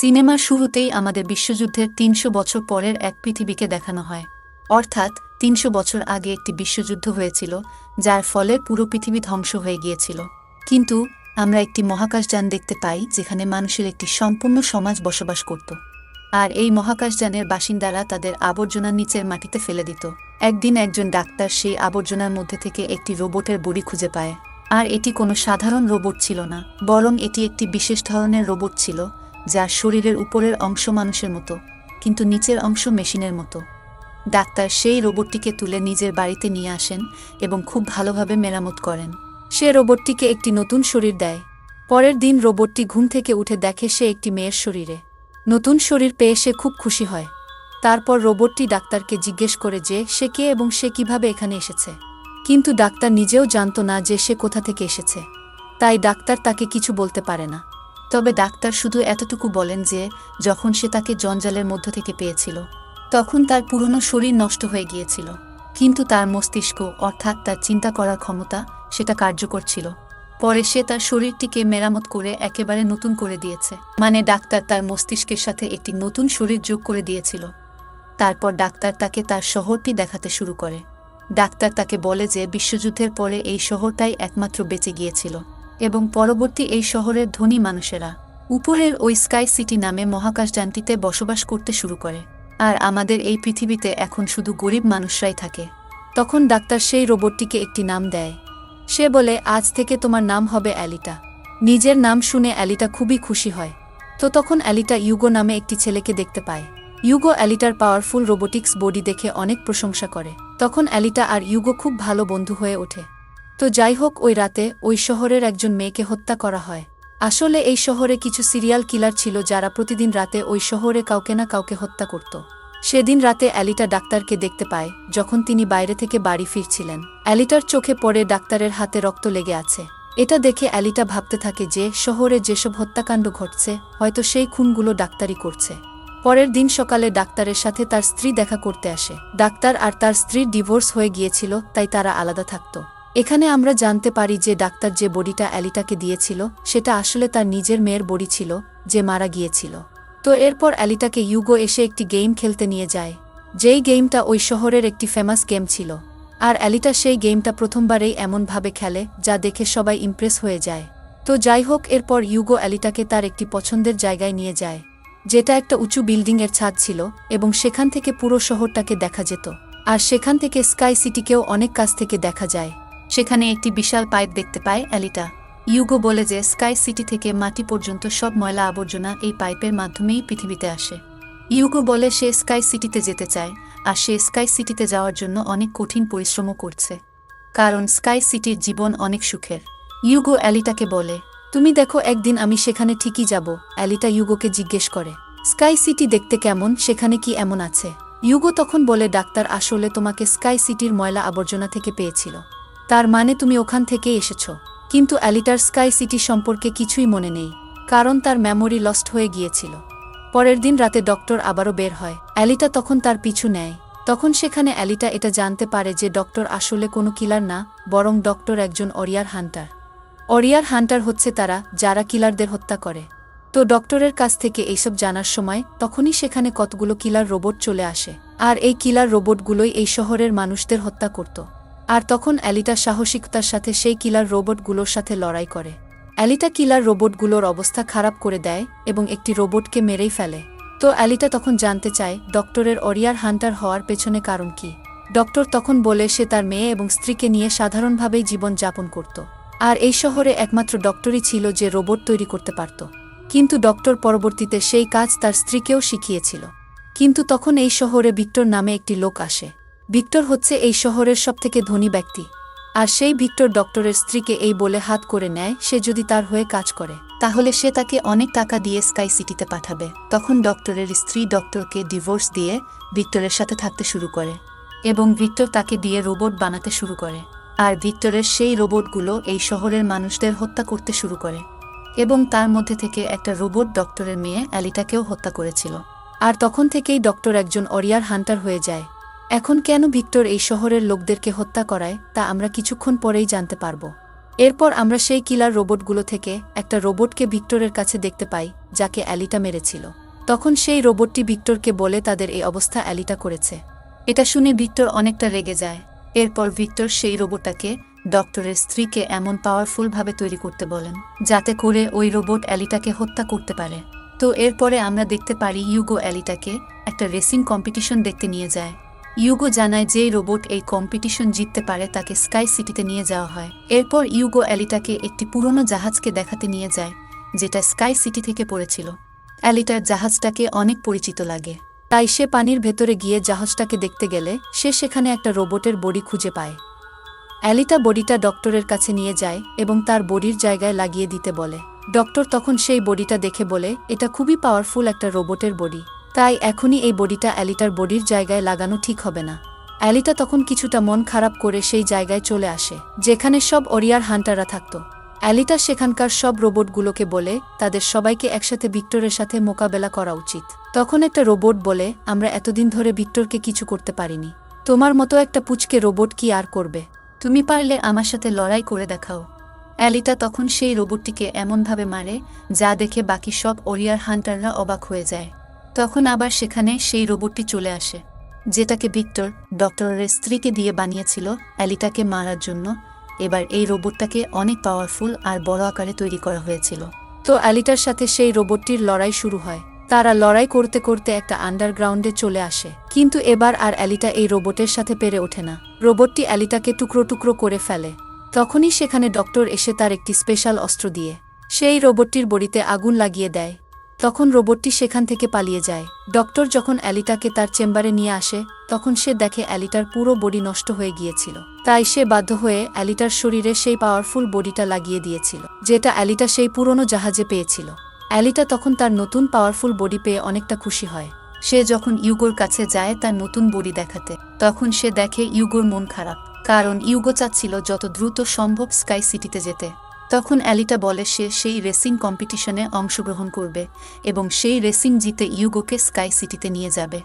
সিনেমার শুরুতেই আমাদের বিশ্বযুদ্ধের তিনশো বছর পরের এক পৃথিবীকে দেখানো হয়। অর্থাৎ তিনশো বছর আগে একটি বিশ্বযুদ্ধ হয়েছিল, যার ফলে পুরো পৃথিবী ধ্বংস হয়ে গিয়েছিল। কিন্তু আমরা একটি মহাকাশযান দেখতে পাই, যেখানে মানুষের একটি সম্পূর্ণ সমাজ বসবাস করত। আর এই মহাকাশযানের বাসিন্দারা তাদের আবর্জনা নিচের মাটিতে ফেলে দিত। একদিন একজন ডাক্তার সেই আবর্জনার মধ্যে থেকে একটি রোবটের বড়ি খুঁজে পায়। আর এটি কোনো সাধারণ রোবট ছিল না, বরং এটি একটি বিশেষ ধরনের রোবট ছিল যার শরীরের উপরের অংশ মানুষের মতো, কিন্তু নিচের অংশ মেশিনের মতো। ডাক্তার সেই রোবটটিকে তুলে নিজের বাড়িতে নিয়ে আসেন এবং খুব ভালোভাবে মেরামত করেন। সে রোবটটিকে একটি নতুন শরীর দেয়। পরের দিন রোবটটি ঘুম থেকে উঠে দেখে সে একটি মেয়ের শরীরে। নতুন শরীর পেয়ে সে খুব খুশি হয়। তারপর রোবটটি ডাক্তারকে জিজ্ঞেস করে যে সে কে এবং সে কীভাবে এখানে এসেছে। কিন্তু ডাক্তার নিজেও জানত না যে সে কোথা থেকে এসেছে। তাই ডাক্তার তাকে কিছু বলতে পারে না। তবে ডাক্তার শুধু এতটুকু বলেন যে, যখন সে তাকে জঞ্জালের মধ্য থেকে পেয়েছিল, তখন তার পুরনো শরীর নষ্ট হয়ে গিয়েছিল। কিন্তু তার মস্তিষ্ক, অর্থাৎ তার চিন্তা করার ক্ষমতা, সেটা কার্যকর ছিল। পরে সে তার শরীরটিকে মেরামত করে একেবারে নতুন করে দিয়েছে। মানে ডাক্তার তার মস্তিষ্কের সাথে একটি নতুন শরীর যোগ করে দিয়েছিল। তারপর ডাক্তার তাকে তার শহরটি দেখাতে শুরু করে। ডাক্তার তাকে বলে যে, বিশ্বযুদ্ধের পরে এই শহরটাই একমাত্র বেঁচে গিয়েছিল। এবং পরবর্তী এই শহরের ধনী মানুষেরা উপরের ওই স্কাই সিটি নামে মহাকাশযানটিতে বসবাস করতে শুরু করে। আর আমাদের এই পৃথিবীতে এখন শুধু গরিব মানুষরাই থাকে। তখন ডাক্তার সেই রোবটটিকে একটি নাম দেয়। সে বলে, আজ থেকে তোমার নাম হবে অ্যালিটা। নিজের নাম শুনে অ্যালিটা খুবই খুশি হয়। তো তখন অ্যালিটা ইউগো নামে একটি ছেলেকে দেখতে পায়। ইউগো অ্যালিটার পাওয়ারফুল রোবোটিক্স বডি দেখে অনেক প্রশংসা করে। তখন অ্যালিটা আর ইউগো খুব ভালো বন্ধু হয়ে ওঠে। তো যাই হোক, ওই রাতে ওই শহরের একজন মেয়েকে হত্যা করা হয়। আসলে এই শহরে কিছু সিরিয়াল কিলার ছিল যারা প্রতিদিন রাতে ওই শহরে কাউকে না কাউকে হত্যা করত। সেদিন রাতে অ্যালিটা ডাক্তারকে দেখতে পায়, যখন তিনি বাইরে থেকে বাড়ি ফিরছিলেন। অ্যালিটার চোখে পড়ে ডাক্তারের হাতে রক্ত লেগে আছে। এটা দেখে অ্যালিটা ভাবতে থাকে যে, শহরে যেসব হত্যাকাণ্ড ঘটছে, হয়তো সেই খুনগুলো ডাক্তারই করছে। পরের দিন সকালে ডাক্তারের সাথে তার স্ত্রী দেখা করতে আসে। ডাক্তার আর তার স্ত্রীর ডিভোর্স হয়ে গিয়েছিল, তাই তারা আলাদা থাকত। এখানে আমরা জানতে পারি যে ডাক্তার যে বডিটা অ্যালিটাকে দিয়েছিল, সেটা আসলে তার নিজের মেয়ের বডি ছিল, যে মারা গিয়েছিল। তো এরপর অ্যালিটাকে ইউগো এসে একটি গেম খেলতে নিয়ে যায়, যেই গেমটা ওই শহরের একটি ফেমাস গেম ছিল। আর অ্যালিটা সেই গেমটা প্রথমবারেই এমনভাবে খেলে, যা দেখে সবাই ইমপ্রেস হয়ে যায়। তো যাই হোক, এরপর ইউগো অ্যালিটাকে তার একটি পছন্দের জায়গায় নিয়ে যায়, যেটা একটা উঁচু বিল্ডিংয়ের ছাদ ছিল এবং সেখান থেকে পুরো শহরটাকে দেখা যেত। আর সেখান থেকে স্কাই সিটিকেও অনেক কাছ থেকে দেখা যায়। সেখানে একটি বিশাল পাইপ দেখতে পায় অ্যালিটা। ইউগো বলে যে, স্কাই সিটি থেকে মাটি পর্যন্ত সব ময়লা আবর্জনা এই পাইপের মাধ্যমেই পৃথিবীতে আসে। ইউগো বলে সে স্কাই সিটিতে যেতে চায়, আর সে স্কাই সিটিতে যাওয়ার জন্য অনেক কঠিন পরিশ্রমও করছে। কারণ স্কাই সিটির জীবন অনেক সুখের। ইউগো অ্যালিটাকে বলে, তুমি দেখো, একদিন আমি সেখানে ঠিকই যাব। অ্যালিটা ইউগোকে জিজ্ঞেস করে, স্কাই সিটি দেখতে কেমন? সেখানে কি এমন আছে? ইউগো তখন বলে, ডাক্তার আসলে তোমাকে স্কাই সিটির ময়লা আবর্জনা থেকে পেয়েছিল। তার মানে তুমি ওখান থেকেই এসেছ। কিন্তু অ্যালিটার স্কাই সিটি সম্পর্কে কিছুই মনে নেই, কারণ তার মেমোরি লস্ট হয়ে গিয়েছিল। পরের দিন রাতে ডক্টর আবারও বের হয়। অ্যালিটা তখন তার পিছু নেয়। তখন সেখানে অ্যালিটা এটা জানতে পারে যে ডক্টর আসলে কোনো কিলার না, বরং ডক্টর একজন অরিয়ার হান্টার। অরিয়ার হান্টার হচ্ছে তারা, যারা কিলারদের হত্যা করে। তো ডক্টরের কাছ থেকে এইসব জানার সময় তখনই সেখানে কতগুলো কিলার রোবট চলে আসে। আর এই কিলার রোবটগুলোই এই শহরের মানুষদের হত্যা করত। আর তখন অ্যালিটা সাহসিকতার সাথে সেই কিলার রোবটগুলোর সাথে লড়াই করে। অ্যালিটা কিলার রোবটগুলোর অবস্থা খারাপ করে দেয় এবং একটি রোবটকে মেরেই ফেলে। তো অ্যালিটা তখন জানতে চায়, ডক্টরের অরিয়ার হান্টার হওয়ার পেছনে কারণ কি? ডক্টর তখন বলে সে তার মেয়ে এবং স্ত্রীকে নিয়ে সাধারণভাবেই জীবন যাপন করত। আর এই শহরে একমাত্র ডক্টরই ছিল যে রোবট তৈরি করতে পারত। কিন্তু ডক্টর পরবর্তীতে সেই কাজ তার স্ত্রীকেও শিখিয়েছিল। কিন্তু তখন এই শহরে ভিক্টর নামে একটি লোক আসে। ভিক্টর হচ্ছে এই শহরের সবথেকে ধনী ব্যক্তি। আর সেই ভিক্টর ডক্টরের স্ত্রীকে এই বলে হাত করে নেয়, সে যদি তার হয়ে কাজ করে, তাহলে সে তাকে অনেক টাকা দিয়ে স্কাই সিটিতে পাঠাবে। তখন ডক্টরের স্ত্রী ডক্টরকে ডিভোর্স দিয়ে ভিক্টরের সাথে থাকতে শুরু করে এবং ভিক্টর তাকে দিয়ে রোবট বানাতে শুরু করে। আর ভিক্টরের সেই রোবটগুলো এই শহরের মানুষদের হত্যা করতে শুরু করে এবং তার মধ্যে থেকে একটা রোবট ডক্টরের মেয়ে অ্যালিটাকেও হত্যা করেছিল। আর তখন থেকেই ডক্টর একজন অরিয়ার হান্টার হয়ে যায়। এখন কেন ভিক্টর এই শহরের লোকদেরকে হত্যা করায়, তা আমরা কিছুক্ষণ পরেই জানতে পারব। এরপর আমরা সেই কিলার রোবটগুলো থেকে একটা রোবটকে ভিক্টরের কাছে দেখতে পাই, যাকে অ্যালিটা মেরেছিল। তখন সেই রোবটটি ভিক্টরকে বলে তাদের এই অবস্থা অ্যালিটা করেছে। এটা শুনে ভিক্টর অনেকটা রেগে যায়। এরপর ভিক্টর সেই রোবটটাকে ডক্টরের স্ত্রীকে এমন পাওয়ারফুলভাবে তৈরি করতে বলেন, যাতে করে ওই রোবট অ্যালিটাকে হত্যা করতে পারে। তো এরপরে আমরা দেখতে পারি ইউগো অ্যালিটাকে একটা রেসিং কম্পিটিশন দেখতে নিয়ে যায়। ইউগো জানায় যে রোবট এই কম্পিটিশন জিততে পারে, তাকে স্কাই সিটিতে নিয়ে যাওয়া হয়। এরপর ইউগো অ্যালিটাকে একটি পুরনো জাহাজকে দেখাতে নিয়ে যায়, যেটা স্কাই সিটি থেকে পড়েছিল। অ্যালিটার জাহাজটাকে অনেক পরিচিত লাগে। তাই সে পানির ভেতরে গিয়ে জাহাজটাকে দেখতে গেলে, সে সেখানে একটা রোবটের বডি খুঁজে পায়। অ্যালিটা বডিটা ডক্টরের কাছে নিয়ে যায় এবং তার বডির জায়গায় লাগিয়ে দিতে বলে। ডক্টর তখন সেই বডিটা দেখে বলে, এটা খুবই পাওয়ারফুল একটা রোবটের বডি। তাই এখনই এই বডিটা অ্যালিটার বডির জায়গায় লাগানো ঠিক হবে না। অ্যালিটা তখন কিছুটা মন খারাপ করে সেই জায়গায় চলে আসে, যেখানে সব অরিয়ার হান্টাররা থাকত। অ্যালিটা সেখানকার সব রোবটগুলোকে বলে, তাদের সবাইকে একসাথে ভিক্টরের সাথে মোকাবেলা করা উচিত। তখন একটা রোবট বলে, আমরা এতদিন ধরে ভিক্টরকে কিছু করতে পারিনি। তোমার মতো একটা পুচকে রোবট কি আর করবে? তুমি পারলে আমার সাথে লড়াই করে দেখাও। অ্যালিটা তখন সেই রোবটটিকে এমনভাবে মারে, যা দেখে বাকি সব ওরিয়ার হান্টাররা অবাক হয়ে যায়। তখন আবার সেখানে সেই রোবটটি চলে আসে, যেটাকে ভিক্টর, ডক্টরের স্ত্রীকে দিয়ে বানিয়েছিল অ্যালিটাকে মারার জন্য। এবার এই রোবটটাকে অনেক পাওয়ারফুল আর বড় আকারে তৈরি করা হয়েছিল। তো অ্যালিটার সাথে সেই রোবটটির লড়াই শুরু হয়। তারা লড়াই করতে করতে একটা আন্ডারগ্রাউন্ডে চলে আসে। কিন্তু এবার আর অ্যালিটা এই রোবটের সাথে পেরে ওঠে না। রোবটটি অ্যালিটাকে টুকরো টুকরো করে ফেলে। তখনই সেখানে ডক্টর এসে তার একটি স্পেশাল অস্ত্র দিয়ে, সেই রোবটটির বডিতে আগুন লাগিয়ে দেয়। তখন রোবটটি সেখান থেকে পালিয়ে যায়। ডক্টর যখন অ্যালিটাকে তার চেম্বারে নিয়ে আসে, তখন সে দেখে অ্যালিটার পুরো বডি নষ্ট হয়ে গিয়েছিল। তাই সে বাধ্য হয়ে অ্যালিটার শরীরে সেই পাওয়ারফুল বডিটা লাগিয়ে দিয়েছিল, যেটা অ্যালিটা সেই পুরনো জাহাজে পেয়েছিল। অ্যালিটা তখন তার নতুন পাওয়ারফুল বডি পেয়ে অনেকটা খুশি হয়। সে যখন ইউগোর কাছে যায় তার নতুন বডি দেখাতে, তখন সে দেখে ইউগোর মন খারাপ, কারণ ইউগো চাচ্ছিল যত দ্রুত সম্ভব স্কাই সিটিতে যেতে। তখন অ্যালিটা বলে সে সেই রেসিং কম্পিটিশনে অংশগ্রহণ করবে এবং সেই রেসিং জিতে ইউগোকে স্কাই সিটিতে নিয়ে যাবে।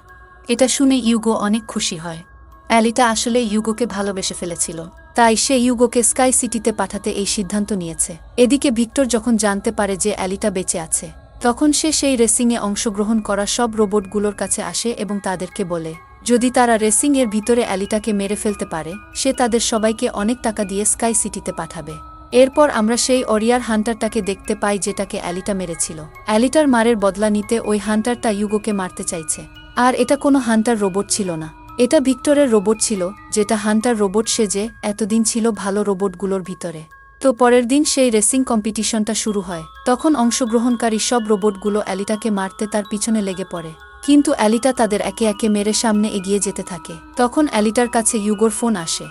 এটা শুনে ইউগো অনেক খুশি হয়। অ্যালিটা আসলে ইউগোকে ভালোবেসে ফেলেছিল। তাই সে ইউগোকে স্কাই সিটিতে পাঠাতে এই সিদ্ধান্ত নিয়েছে। এদিকে ভিক্টর যখন জানতে পারে যে অ্যালিটা বেঁচে আছে, তখন সে সেই রেসিংয়ে অংশগ্রহণ করা সব রোবটগুলোর কাছে আসে এবং তাদেরকে বলে, যদি তারা রেসিংয়ের ভিতরে অ্যালিটাকে মেরে ফেলতে পারে, সে তাদের সবাইকে অনেক টাকা দিয়ে স্কাই সিটিতে পাঠাবে। এরপর আমরা সেই অরিয়ার হান্টারটাকে দেখতে পাই যেটাকে অ্যালিটা মেরেছিল। অ্যালিটার মারের বদলা নিতে ওই হান্টারটা ইউগোকে মারতে চাইছে। আর এটা কোনো হান্টার রোবট ছিল না। এটা ভিক্টরের রোবট ছিল, যেটা হান্টার রোবট সেজে এতদিন ছিল ভালো রোবটগুলোর ভিতরে। তো পরের দিন সেই রেসিং কম্পিটিশনটা শুরু হয়। তখন অংশগ্রহণকারী সব রোবটগুলো অ্যালিটাকে মারতে তার পিছনে লেগে পড়ে। কিন্তু অ্যালিটা তাদের একে একে মেরে সামনে এগিয়ে যেতে থাকে। তখন অ্যালিটার কাছে ইউগোর ফোন আসে।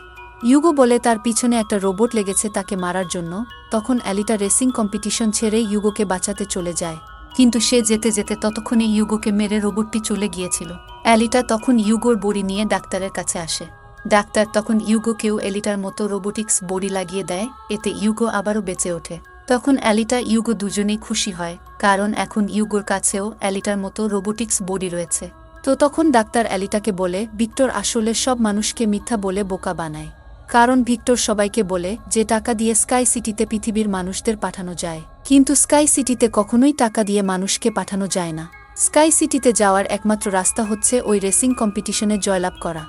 ইউগো বলে তার পিছনে একটা রোবট লেগেছে তাকে মারার জন্য। তখন অ্যালিটা রেসিং কম্পিটিশন ছেড়ে ইউগোকে বাঁচাতে চলে যায়। কিন্তু সে যেতে যেতে ততক্ষণে ইউগোকে মেরে রোবটটি চলে গিয়েছিল। অ্যালিটা তখন ইউগোর বড়ি নিয়ে ডাক্তারের কাছে আসে। ডাক্তার তখন ইউগোকেও এলিটার মতো রোবোটিক্স বডি লাগিয়ে দেয়, এতে ইউগো আবারও বেঁচে ওঠে। তখন অ্যালিটা ইউগো দুজনেই খুশি হয়, কারণ এখন ইউগোর কাছেও অ্যালিটার মতো রোবোটিক্স বডি রয়েছে। তো তখন ডাক্তার অ্যালিটাকে বলে, ভিক্টর আসলে সব মানুষকে মিথ্যা বলে বোকা বানায়। কারণ ভিক্টর সবাইকে বলে যে টাকা দিয়ে স্কাই সিটিতে পৃথিবীর মানুষদের পাঠানো যায়। কিন্তু স্কাই সিটিতে কখনোই টাকা দিয়ে মানুষকে পাঠানো যায় না। স্কাই সিটিতে যাওয়ার একমাত্র রাস্তা হচ্ছে ওই রেসিং কম্পিটিশনে জয়লাভ করা।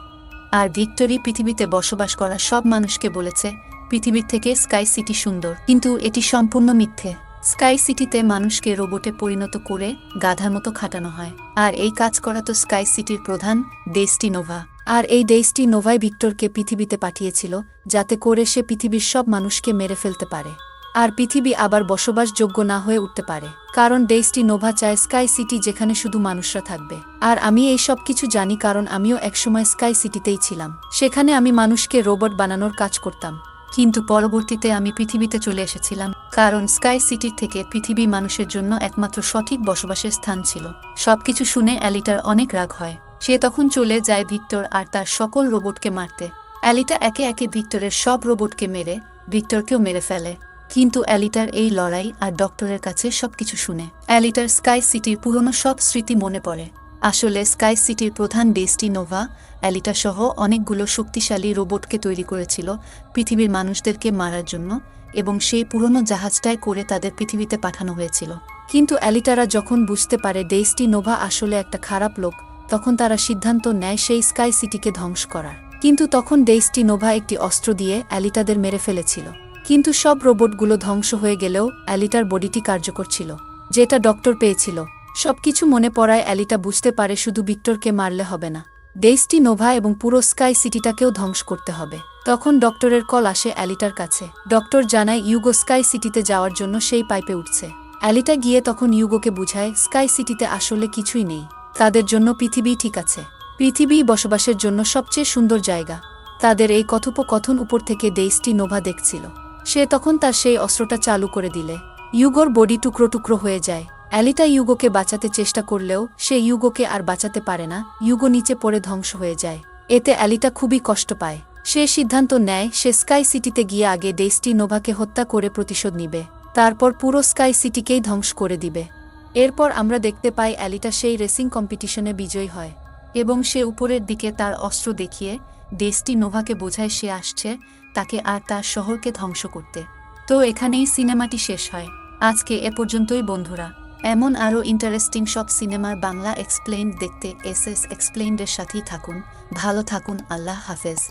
আর ভিক্টরি পৃথিবীতে বসবাস করা সব মানুষকে বলেছে, পৃথিবীর থেকে স্কাই সিটি সুন্দর। কিন্তু এটি সম্পূর্ণ মিথ্যে। স্কাই সিটিতে মানুষকে রোবটে পরিণত করে গাধার মতো খাটানো হয়। আর এই কাজ করা তো স্কাই সিটির প্রধান ডেস্টি নোভা। আর এই ডেস্টি নোভাই ভিক্টরকে পৃথিবীতে পাঠিয়েছিল, যাতে করে সে পৃথিবীর সব মানুষকে মেরে ফেলতে পারে। আর পৃথিবী আবার বসবাসযোগ্য না হয়ে উঠতে পারে, কারণ ডেইসটি নোভা চায় স্কাই সিটি যেখানে শুধু মানুষরা থাকবে। আর আমি এই সব কিছু জানি কারণ আমিও একসময় স্কাই সিটিতেই ছিলাম। সেখানে আমি মানুষকে রোবট বানানোর কাজ করতাম। কিন্তু পরবর্তীতে আমি পৃথিবীতে চলে এসেছিলাম, কারণ স্কাই সিটি থেকে পৃথিবী মানুষের জন্য একমাত্র সঠিক বসবাসের স্থান ছিল। সবকিছু শুনে অ্যালিটার অনেক রাগ হয়। সে তখন চলে যায় ভিক্টর আর তার সকল রোবটকে মারতে। অ্যালিটা একে একে ভিক্টরের সব রোবটকে মেরে, ভিক্টরকেও মেরে ফেলে। কিন্তু অ্যালিটার এই লড়াই আর ডক্টরের কাছে সবকিছু শুনে। অ্যালিটার স্কাই সিটির পুরনো সব স্মৃতি মনে পড়ে। আসলে স্কাই সিটির প্রধান ডেস্টি নোভা, অ্যালিটা সহ অনেকগুলো শক্তিশালী রোবটকে তৈরি করেছিল পৃথিবীর মানুষদেরকে মারার জন্য এবং সেই পুরনো জাহাজটায় করে তাদের পৃথিবীতে পাঠানো হয়েছিল। কিন্তু অ্যালিটারা যখন বুঝতে পারে ডেইসটি নোভা আসলে একটা খারাপ লোক তখন তারা সিদ্ধান্ত নেয় সেই স্কাই সিটিকে ধ্বংস করার। কিন্তু তখন ডেইসটি নোভা একটি অস্ত্র দিয়ে অ্যালিটাদের মেরে ফেলেছিল। কিন্তু সব রোবটগুলো ধ্বংস হয়ে গেলেও অ্যালিটার বডিটি কার্যকর ছিল, যেটা ডক্টর পেয়েছিল। সবকিছু মনে পড়ায় অ্যালিটা বুঝতে পারে শুধু ভিক্টরকে মারলে হবে না। ডেইসটি নোভা এবং পুরো স্কাই সিটিটাকেও ধ্বংস করতে হবে। তখন ডক্টরের কল আসে অ্যালিটার কাছে। ডক্টর জানায় ইউগো স্কাই সিটিতে যাওয়ার জন্য সেই পাইপে উঠছে। অ্যালিটা গিয়ে তখন ইউগোকে বুঝায়, স্কাই সিটিতে আসলে কিছুই নেই। তাদের জন্য পৃথিবী ঠিক আছে। পৃথিবী বসবাসের জন্য সবচেয়ে সুন্দর জায়গা। তাদের এই কথোপকথন উপর থেকে ডেইসটি নোভা দেখছিল। সে তখন তার সেই অস্ত্রটা চালু করে দিলে। ইউগোর বডি টুকরো টুকরো হয়ে যায়। অ্যালিটা ইউগোকে বাঁচাতে চেষ্টা করলেও সে ইউগোকে আর বাঁচাতে পারে না। ইউগো নিচে পড়ে ধ্বংস হয়ে যায়। এতে অ্যালিটা খুবই কষ্ট পায়। সে সিদ্ধান্ত নেয়, সে স্কাই সিটিতে গিয়ে আগে ডেইসটি নোভাকে হত্যা করে প্রতিশোধ নিবে। তারপর পুরো স্কাই সিটিকেই ধ্বংস করে দিবে। এরপর আমরা দেখতে পাই অ্যালিটা সেই রেসিং কম্পিটিশনে বিজয়ী হয়, এবং সে উপরের দিকে তার অস্ত্র দেখিয়ে দেশটি নোভাকে বোঝায় সে আসছে তাকে আর তার শহরকে ধ্বংস করতে। তো এখানেই সিনেমাটি শেষ হয়। আজকে এ পর্যন্তই বন্ধুরা। এমন আরও ইন্টারেস্টিং সব সিনেমার বাংলা এক্সপ্লেইন দেখতে এস এস এক্সপ্লেইনডের সাথেই থাকুন। ভালো থাকুন, আল্লাহ হাফেজ।